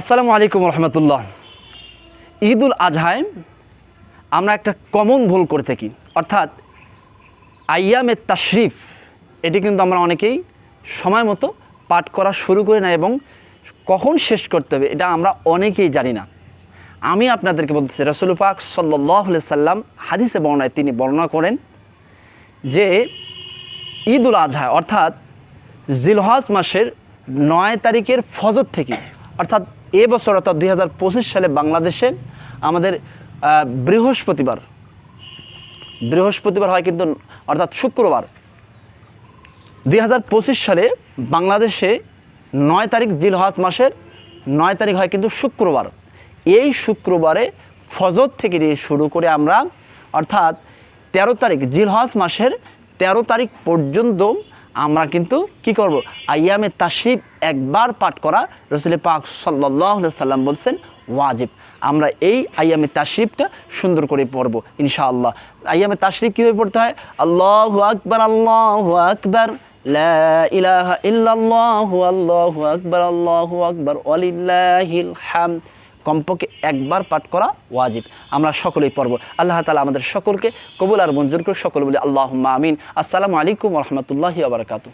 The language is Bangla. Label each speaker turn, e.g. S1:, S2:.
S1: আসসালামু আলাইকুম রহমতুল্লাহ। ঈদ উল আজহায় আমরা একটা কমন ভুল করে থাকি। অর্থাৎ আইয়ামে তাশরিফ, এটি কিন্তু আমরা অনেকেই সময় মতো পাঠ করা শুরু করি না এবং কখন শেষ করতে হবে এটা আমরা অনেকেই জানি না। আমি আপনাদেরকে বলতেছি, রসুল পাক সাল্লাহ সাল্লাম হাদিসে বর্ণায় তিনি বর্ণনা করেন যে ঈদ উল আজহা অর্থাৎ জিলহজ মাসের নয় তারিখের ফজর থেকে, অর্থাৎ এ বছর অর্থাৎ দুই হাজার পঁচিশ সালে বাংলাদেশে আমাদের বৃহস্পতিবার বৃহস্পতিবার হয় কিন্তু অর্থাৎ শুক্রবার। দুই হাজার পঁচিশ সালে বাংলাদেশে নয় তারিখ জিলহজ মাসের নয় তারিখ হয় কিন্তু শুক্রবার। এই শুক্রবারে ফজর থেকে দিয়ে শুরু করে আমরা অর্থাৎ তেরো তারিখ জিলহজ মাসের তেরো তারিখ পর্যন্ত আমরা কিন্তু কি করব? আইয়ামে তাশরিফ একবার পাঠ করা রসুল পাক সাল্লাম বলছেন ওয়াজিব। আমরা এই আইয়ামে তাশরিফটা সুন্দর করে পড়ব, ইনশাআল্লাহ। আইয়ামে তাশরিফ কীভাবে পড়তে হয়? আল্লাহ আকবর আল্লাহ আকবর, লা ইলাহা ইল্লাল্লাহু, আল্লাহু আকবার আল্লাহু আকবার হামদ। কমপক্ষে একবার পাঠ করা ওয়াজিব। আমরা সকলেই পর্ব আল্লাহ তালা আমাদের সকলকে কবুল আর মঞ্জুর করে সকল বলে আল্লাহ আমিন। আসসালামু আলাইকুম রহমতুল্লাহি আবরকাতু